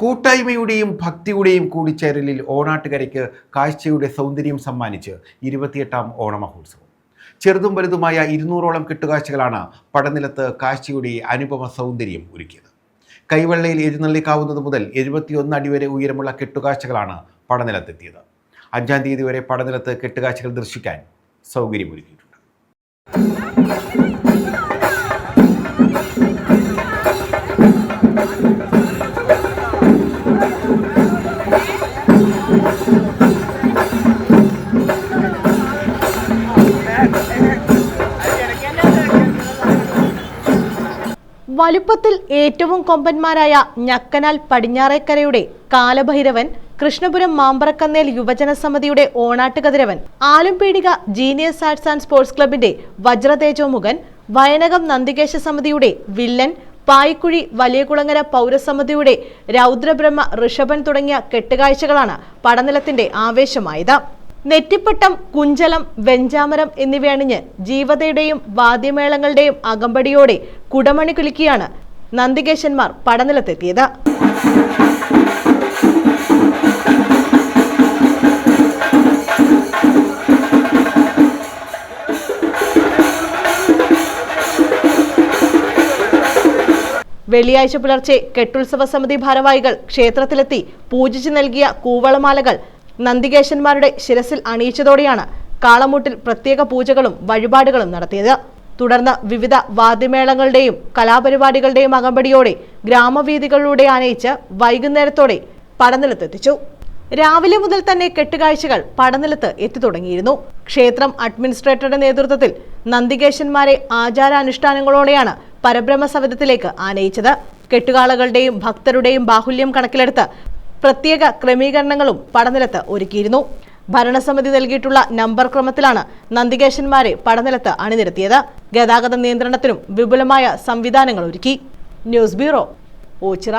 കൂട്ടായ്മയുടെയും ഭക്തിയുടെയും കൂടിച്ചേരലിൽ ഓണാട്ടുകരയ്ക്ക് കാഴ്ചയുടെ സൗന്ദര്യം സമ്മാനിച്ച് ഇരുപത്തിയെട്ടാം ഓണമഹോത്സവം. ചെറുതും വലുതുമായ ഇരുന്നൂറോളം കെട്ടുകാഴ്ചകളാണ് പടനിലത്ത് കാഴ്ചയുടെ അനുപമ സൗന്ദര്യം ഒരുക്കിയത്. കൈവെള്ളയിൽ എഴുന്നള്ളിക്കാവുന്നത് മുതൽ എഴുപത്തിയൊന്ന് അടി വരെ ഉയരമുള്ള കെട്ടുകാഴ്ചകളാണ് പടനിലത്തെത്തിയത്. അഞ്ചാം തീയതി വരെ പടനിലത്ത് കെട്ടുകാഴ്ചകൾ ദർശിക്കാൻ സൗകര്യമൊരുക്കിയിട്ടുണ്ട്. വലുപ്പത്തിൽ ഏറ്റവും കൊമ്പന്മാരായ ഞക്കനാൽ പടിഞ്ഞാറേക്കരയുടെ കാലഭൈരവൻ കൃഷ്ണപുരം മാമ്പറക്കന്നേൽ യുവജന സമിതിയുടെ Onattukathiravan Alumpeedika genius arts and sports ക്ലബിന്റെ വജ്രതേജോമുഖൻ വയനകം നന്ദികേശ സമിതിയുടെ വില്ലൻ പായിക്കുഴി വലിയകുളങ്ങര പൗരസമിതിയുടെ രൗദ്രബ്രഹ്മ ഋഷഭൻ തുടങ്ങിയ കെട്ടുകാഴ്ചകളാണ് പടനിലത്തിന്റെ ആവേശമായത്. നെറ്റിപ്പട്ടം കുഞ്ചലം വെഞ്ചാമരം എന്നിവയണിഞ്ഞ് ജീവതയുടെയും വാദ്യമേളങ്ങളുടെയും അകമ്പടിയോടെ കുടമണി കുലുക്കിയാണ് നന്ദികേശന്മാർ പടനിലത്തെത്തിയത്. വെള്ളിയാഴ്ച പുലർച്ചെ കെട്ടുത്സവ സമിതി ഭാരവാഹികൾ ക്ഷേത്രത്തിലെത്തി പൂജിച്ചു നൽകിയ കൂവളമാലകൾ നന്ദികേശന്മാരുടെ ശിരസിൽ അണിയിച്ചതോടെയാണ് കാളമൂട്ടിൽ പ്രത്യേക പൂജകളും വഴിപാടുകളും നടത്തിയത്. തുടർന്ന് വിവിധ വാദ്യമേളങ്ങളുടെയും കലാപരിപാടികളുടെയും അകമ്പടിയോടെ ഗ്രാമവീഥികളിലൂടെ ആനയിച്ച് വൈകുന്നേരത്തോടെ പടനിലത്തെത്തിച്ചു. രാവിലെ മുതൽ തന്നെ കെട്ടുകാഴ്ചകൾ പടനിലത്ത് എത്തി തുടങ്ങിയിരുന്നു. ക്ഷേത്രം അഡ്മിനിസ്ട്രേറ്ററുടെ നേതൃത്വത്തിൽ നന്ദികേശന്മാരെ ആചാരാനുഷ്ഠാനങ്ങളോടെയാണ് പരബ്രഹ്മ സവിധത്തിലേക്ക് ആനയിച്ചത്. കെട്ടുകാളകളുടെയും ഭക്തരുടെയും ബാഹുല്യം കണക്കിലെടുത്ത് പ്രത്യേക ക്രമീകരണങ്ങളും പടനിലത്ത് ഒരുക്കിയിരുന്നു. ഭരണസമിതി നൽകിയിട്ടുള്ള നമ്പർ ക്രമത്തിലാണ് നന്ദികേശന്മാരെ പടനിലത്ത് അണിനിരത്തിയത്. ഗതാഗത നിയന്ത്രണത്തിനും വിപുലമായ സംവിധാനങ്ങൾ ഒരുക്കി. News bureau Ochira.